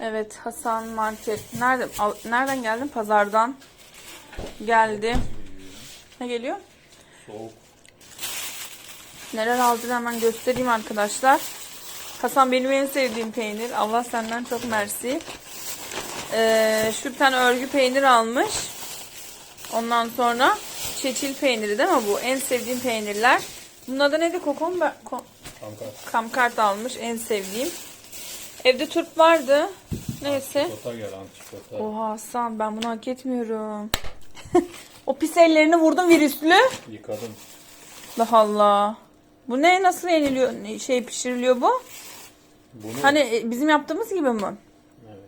Evet Hasan Market. Nerede? al- Nereden geldin? Pazardan geldi. Ne geliyor? Soğuk. Neler aldığını hemen göstereyim arkadaşlar. Hasan benim en sevdiğim peynir. Allah senden çok mersi. Ee, şu bir tane örgü peynir almış. Ondan sonra çeçil peyniri değil mi bu? En sevdiğim peynirler. Bunun adı neydi? Kokon Ko- Kanka. Kamkart almış. En sevdiğim. Evde turp vardı. Neyse. Çikolata gel antikolata. Oha Hasan ben bunu hak etmiyorum. o pis ellerini vurdum virüslü. Yıkadım. Allah Allah. Bu ne nasıl yeniliyor? ne- Şey pişiriliyor bu? Bunu Hani e, bizim yaptığımız gibi mi? evet.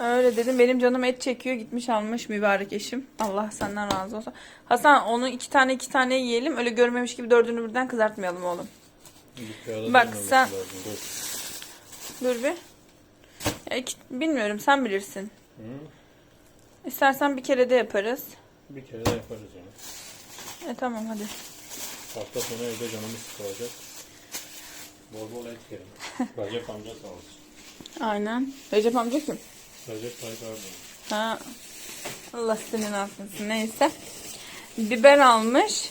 Öyle dedim. Benim canım et çekiyor. Gitmiş almış mübarek eşim. Allah senden razı olsun. Hasan onu iki tane iki tane yiyelim. Öyle görmemiş gibi dördünü birden kızartmayalım oğlum. Yıkayalım Bak olmaması sen- lazım. Dur. Dur bir. Ya iki- bilmiyorum sen bilirsin. Hı? İstersen bir kere de yaparız. Bir kere de yaparız onu. E tamam hadi. Hafta sonu evde canımız sıkılacak. Bol bol et yerim. Recep amca sağ olsun. Aynen. Recep amca kim? Recep Tayyip Erdoğan. Ha. Allah senin affetsin. Neyse. Biber almış.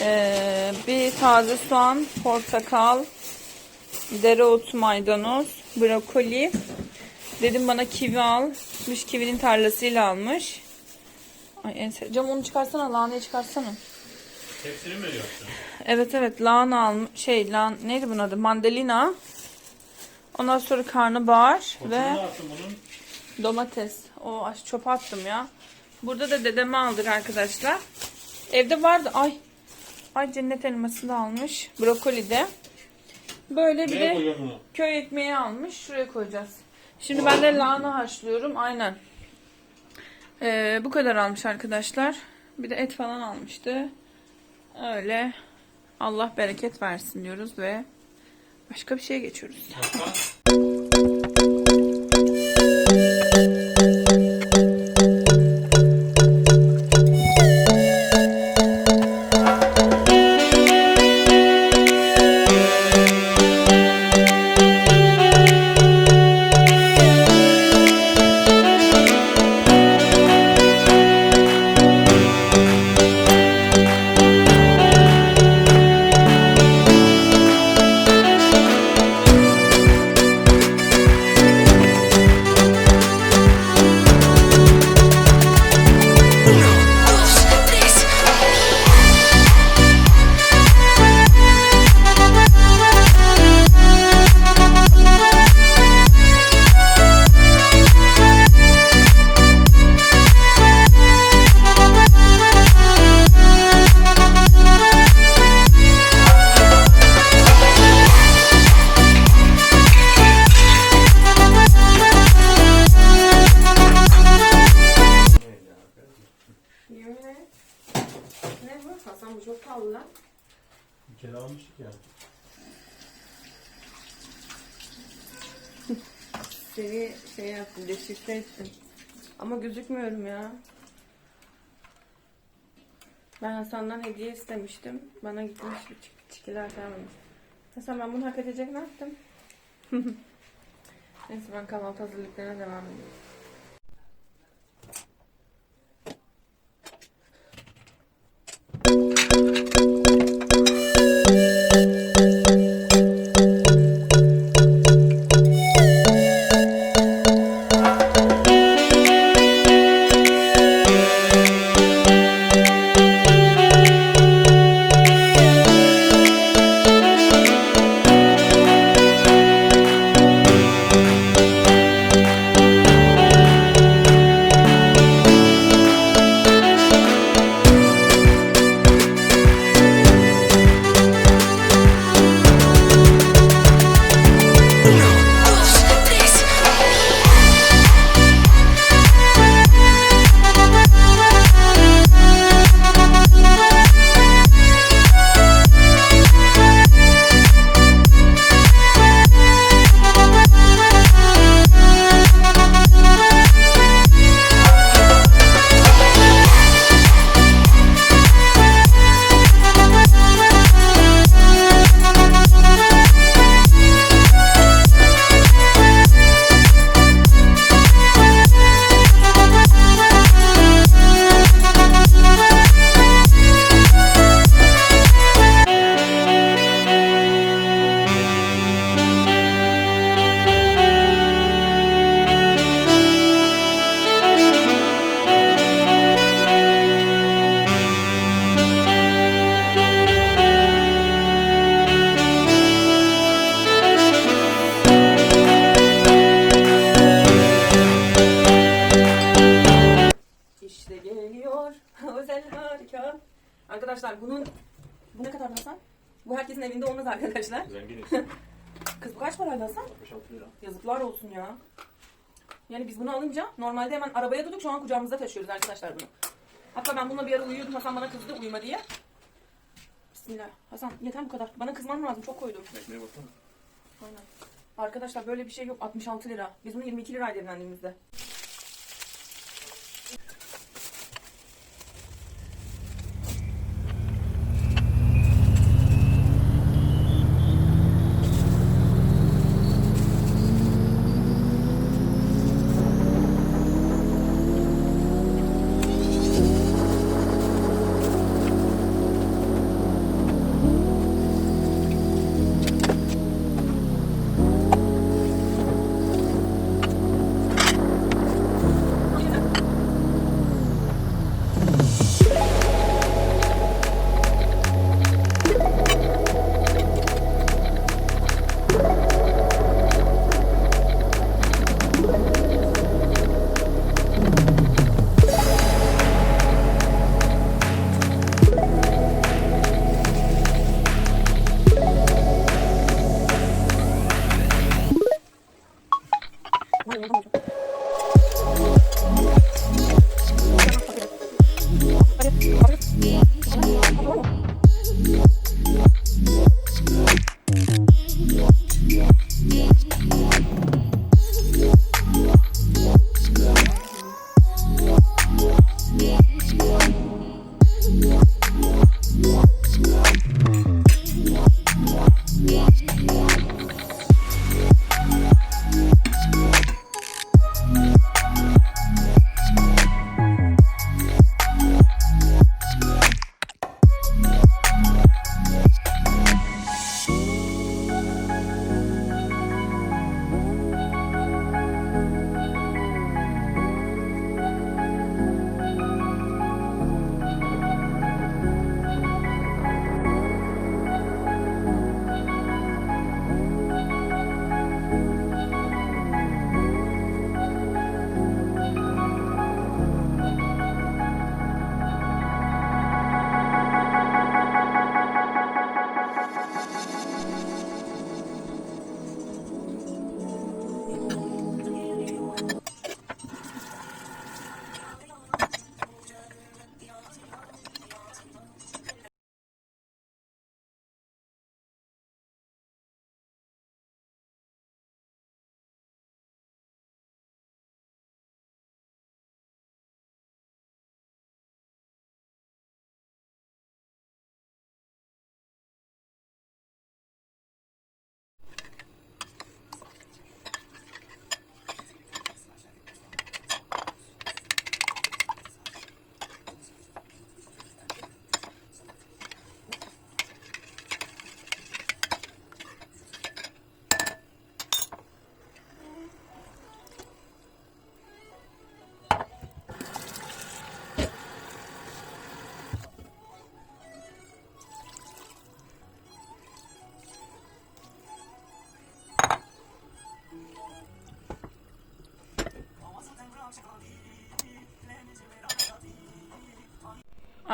Ee, bir taze soğan, portakal, dereotu, maydanoz, brokoli. Dedim bana kivi al. Mış kivinin tarlasıyla almış. Ay en sev- Cam onu çıkarsana, lahanayı çıkarsana. Hepsini mi yaptın? Evet evet lahana almış. Şey lan neydi bunun adı? Mandalina. Ondan sonra karnabahar Ve... bunun? Domates. O çöpe attım ya. Burada da dedeme aldık arkadaşlar. Evde vardı. Ay. Ay cennet elması da almış. Brokoli de. Böyle bir de bunu? köy ekmeği almış. Şuraya koyacağız. Şimdi ben de lahana haşlıyorum. Aynen. Ee, bu kadar almış arkadaşlar. Bir de et falan almıştı. Öyle. Allah bereket versin diyoruz ve başka bir şeye geçiyoruz. Hatta Ne bu? Çok pahalı lan. bir kere almıştık ya. Seni şey yaptım, deşifre ettim. Ama gözükmüyorum ya. Ben Hasan'dan hediye istemiştim. Bana gitmiş bir çik- çikiler almış. Hasan ben bunu hak edecek ne yaptım? Neyse ben kahvaltı hazırlıklarına devam ediyorum. Zenginiz. Kız bu kaç paraydı Hasan? 66 lira. Yazıklar olsun ya. Yani biz bunu alınca normalde hemen arabaya durduk şu an kucağımızda taşıyoruz arkadaşlar bunu. Hatta ben bununla bir ara uyuyordum Hasan bana kızdı uyuma diye. Bismillah. Hasan yeter bu kadar. Bana kızman lazım çok koydum. Ekmeğe baksana. Aynen. Arkadaşlar böyle bir şey yok 66 lira. Biz bunu 22 liraydı evlendiğimizde.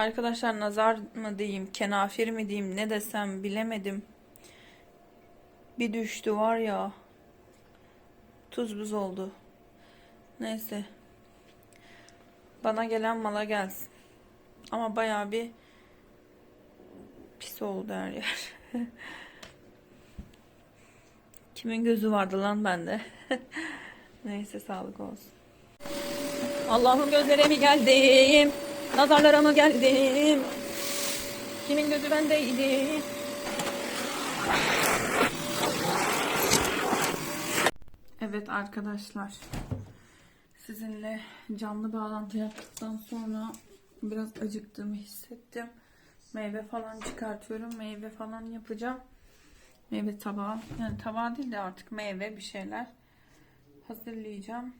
Arkadaşlar nazar mı diyeyim, kenafir mi diyeyim, ne desem bilemedim. Bir düştü var ya. Tuz buz oldu. Neyse. Bana gelen mala gelsin. Ama bayağı bir pis oldu her yer. Kimin gözü vardı lan bende? Neyse sağlık olsun. Allah'ın gözlere mi geldim? Nazarlara mı geldim? Kimin gözü bendeydi? Evet arkadaşlar. Sizinle canlı bağlantı yaptıktan sonra biraz acıktığımı hissettim. Meyve falan çıkartıyorum. Meyve falan yapacağım. Meyve tabağı. Yani tabağı değil de artık meyve bir şeyler hazırlayacağım.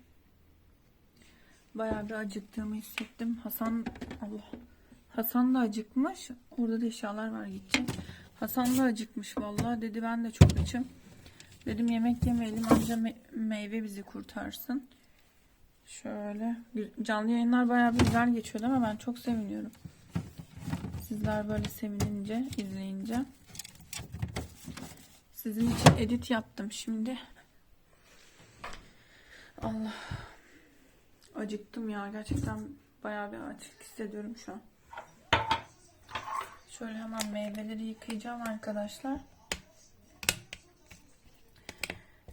Bayağı bir acıktığımı hissettim. Hasan Allah. Hasan da acıkmış. Orada da eşyalar var gidecek. Hasan da acıkmış vallahi. Dedi ben de çok açım. Dedim yemek yemeyelim anca me- meyve bizi kurtarsın. Şöyle. Canlı yayınlar bayağı bir güzel geçiyordu ama ben çok seviniyorum. Sizler böyle sevinince, izleyince. Sizin için edit yaptım şimdi. Allah. Acıktım ya. Gerçekten bayağı bir açlık hissediyorum şu an. Şöyle hemen meyveleri yıkayacağım arkadaşlar.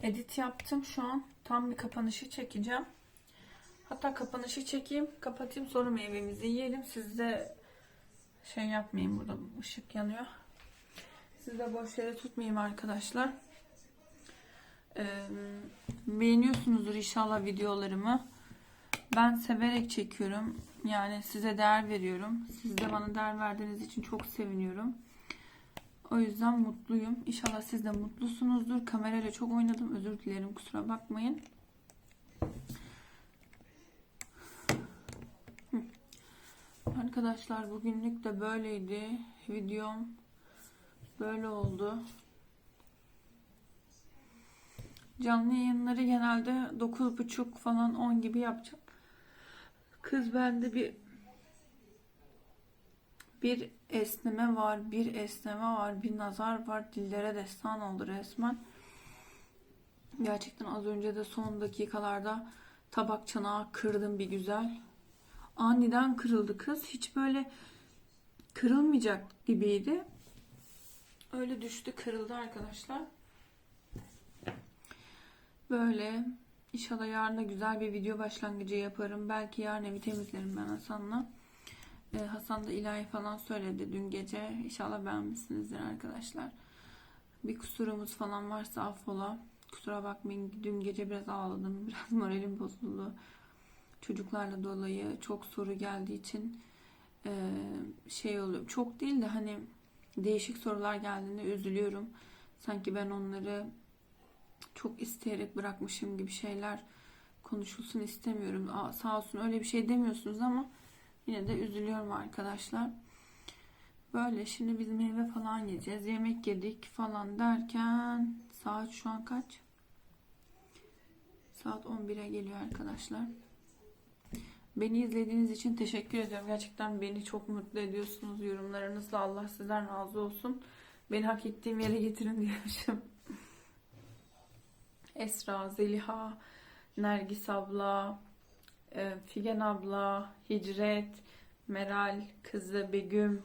Edit yaptım şu an. Tam bir kapanışı çekeceğim. Hatta kapanışı çekeyim, kapatayım sonra meyvemizi yiyelim. Siz de şey yapmayın burada ışık yanıyor. Siz de boş yere tutmayayım arkadaşlar. Ee, beğeniyorsunuzdur inşallah videolarımı. Ben severek çekiyorum. Yani size değer veriyorum. Siz de bana değer verdiğiniz için çok seviniyorum. O yüzden mutluyum. İnşallah siz de mutlusunuzdur. Kamerayla çok oynadım. Özür dilerim. Kusura bakmayın. Arkadaşlar bugünlük de böyleydi. Videom böyle oldu. Canlı yayınları genelde 9.30 falan 10 gibi yapacağım. Kız bende bir bir esneme var, bir esneme var, bir nazar var. Dillere destan oldu resmen. Gerçekten az önce de son dakikalarda tabak çanağı kırdım bir güzel. Aniden kırıldı kız. Hiç böyle kırılmayacak gibiydi. Öyle düştü, kırıldı arkadaşlar. Böyle inşallah yarın da güzel bir video başlangıcı yaparım. Belki yarın evi temizlerim ben Hasan'la. Ee, Hasan da ilahi falan söyledi dün gece. İnşallah beğenmişsinizdir arkadaşlar. Bir kusurumuz falan varsa affola. Kusura bakmayın dün gece biraz ağladım. Biraz moralim bozuldu. Çocuklarla dolayı çok soru geldiği için e, şey oluyor. Çok değil de hani değişik sorular geldiğinde üzülüyorum. Sanki ben onları çok isteyerek bırakmışım gibi şeyler konuşulsun istemiyorum. Aa, sağ olsun öyle bir şey demiyorsunuz ama yine de üzülüyorum arkadaşlar. Böyle şimdi biz meyve falan yiyeceğiz. Yemek yedik falan derken saat şu an kaç? Saat 11'e geliyor arkadaşlar. Beni izlediğiniz için teşekkür ediyorum. Gerçekten beni çok mutlu ediyorsunuz yorumlarınızla. Allah sizden razı olsun. Beni hak ettiğim yere getirin diyormuşum. Esra, Zeliha, Nergis abla, e, Figen abla, Hicret, Meral, kızı Begüm,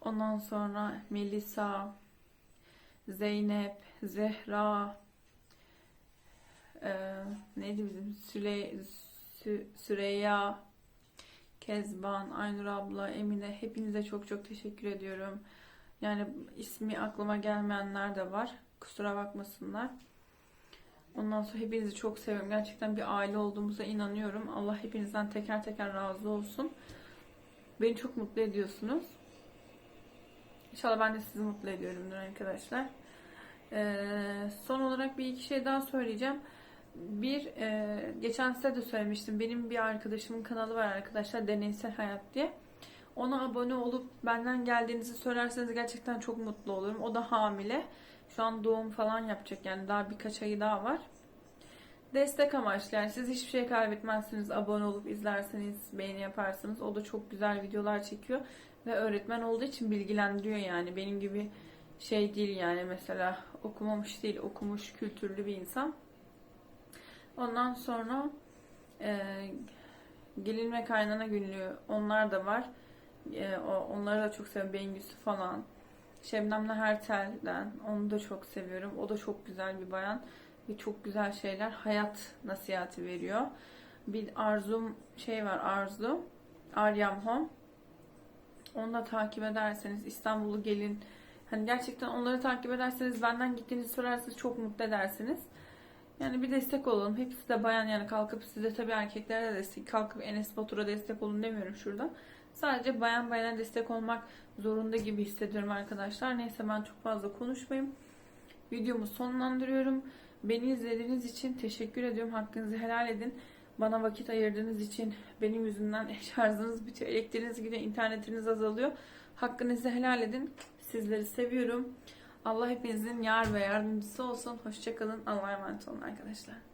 ondan sonra Melisa, Zeynep, Zehra, e, neydi bizim Süle, Sü, Süreyya, Kezban, Aynur abla, Emine hepinize çok çok teşekkür ediyorum. Yani ismi aklıma gelmeyenler de var. Kusura bakmasınlar. Ondan sonra hepinizi çok seviyorum. Gerçekten bir aile olduğumuza inanıyorum. Allah hepinizden teker teker razı olsun. Beni çok mutlu ediyorsunuz. İnşallah ben de sizi mutlu ediyorumdur arkadaşlar. Ee, son olarak bir iki şey daha söyleyeceğim. Bir, e, geçen size de söylemiştim. Benim bir arkadaşımın kanalı var arkadaşlar. Deneysel Hayat diye. Ona abone olup benden geldiğinizi söylerseniz gerçekten çok mutlu olurum. O da hamile. Şu an doğum falan yapacak yani daha birkaç ayı daha var. Destek amaçlı yani siz hiçbir şey kaybetmezsiniz. Abone olup izlerseniz, beğeni yaparsanız. O da çok güzel videolar çekiyor. Ve öğretmen olduğu için bilgilendiriyor yani. Benim gibi şey değil yani mesela okumamış değil, okumuş, kültürlü bir insan. Ondan sonra e, gelin ve kaynana günlüğü onlar da var. E, onları da çok seviyorum. Bengüsü falan. Şebnem'le Hertel'den. Onu da çok seviyorum. O da çok güzel bir bayan. Ve çok güzel şeyler. Hayat nasihati veriyor. Bir Arzum şey var Arzu. Aryam Home. Onu da takip ederseniz İstanbul'u gelin. Hani gerçekten onları takip ederseniz benden gittiğinizi sorarsanız çok mutlu edersiniz. Yani bir destek olalım. Hepsi de bayan yani kalkıp size tabii erkeklere de destek kalkıp Enes Batur'a destek olun demiyorum şurada. Sadece bayan bayana destek olmak zorunda gibi hissediyorum arkadaşlar. Neyse ben çok fazla konuşmayayım. Videomu sonlandırıyorum. Beni izlediğiniz için teşekkür ediyorum. Hakkınızı helal edin. Bana vakit ayırdığınız için benim yüzümden şarjınız bitiyor. Elektriğiniz gidiyor, internetiniz azalıyor. Hakkınızı helal edin. Sizleri seviyorum. Allah hepinizin yar ve yardımcısı olsun. Hoşçakalın. Allah'a emanet olun arkadaşlar.